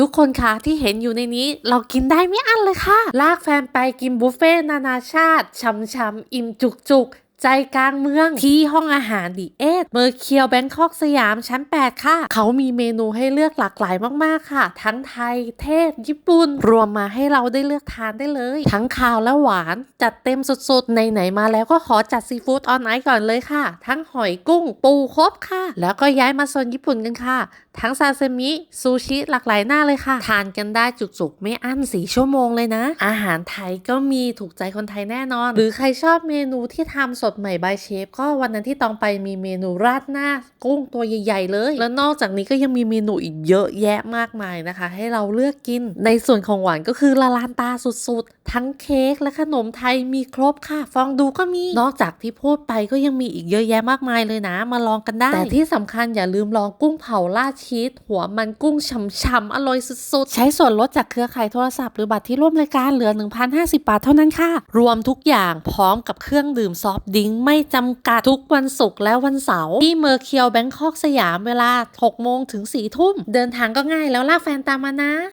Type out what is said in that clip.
ทุกคนคะที่เห็นอยู่ในนี้เรากินได้ไม่อั้นเลยค่ะ ลากแฟนไปกินบุฟเฟ่ต์นานาชาติช้ำๆอิ่มจุกๆ ใจกลางเมืองที่ห้องอาหารดีเอสเมอร์เคียวแบงคอกสยามชั้น 8 ค่ะ เขามีเมนูให้เลือกหลากหลายมากๆค่ะ ทั้งไทยเทศ ญี่ปุ่น รวมมาให้เราได้เลือกทานได้เลย ทั้งคาวและหวานจัดเต็มสุดๆ ไหนๆมาแล้วก็ขอจัดซีฟู้ดออนไอก่อนเลยค่ะ ทั้งหอยกุ้ง ปูครบค่ะ แล้วก็ย้ายมาโซนญี่ปุ่นกันค่ะ ทั้งซาซิมิซูชิหลากหลายหน้าเลยค่ะ ทานกันได้จุกๆ ไม่อั้นสีชั่วโมงเลยนะ อาหารไทยก็มีถูกใจคนไทยแน่นอน หรือใครชอบเมนูที่ทำสดใหม่บายเชฟก็วันนั้นที่ตองไปมีเมนูราดหน้ากุ้งตัวใหญ่ ๆ เลย แล้วนอกจากนี้ก็ยังมีเมนูอีกเยอะแยะมากมายนะคะ ให้เราเลือกกิน ในส่วนของหวานก็คือละลานตาสุดๆ ทั้งเค้กและขนมไทยมีครบค่ะ ฟองดูก็มี นอกจากที่พูดไปก็ยังมีอีกเยอะแยะมากมายเลยนะ มาลองกันได้ แต่ที่สำคัญอย่าลืมลองกุ้งเผาราดชีสหัวมันกุ้งฉ่ำๆอร่อยสุดๆ ใช้ส่วนลดจากเครือข่ายโทรศัพท์หรือบัตรที่ร่วมรายการเหลือ 1,050 บาทเท่านั้นค่ะ รวมทุกอย่างพร้อมกับเครื่องดื่มซอฟต์ดิ้งไม่จำกัดทุกวันศุกร์และวันเสาร์ที่เมอร์เคียวแบงคอกสยามเวลา 6 โมงถึง 4 ทุ่ม เดินทางก็ง่ายแล้วลากแฟนตามมานะ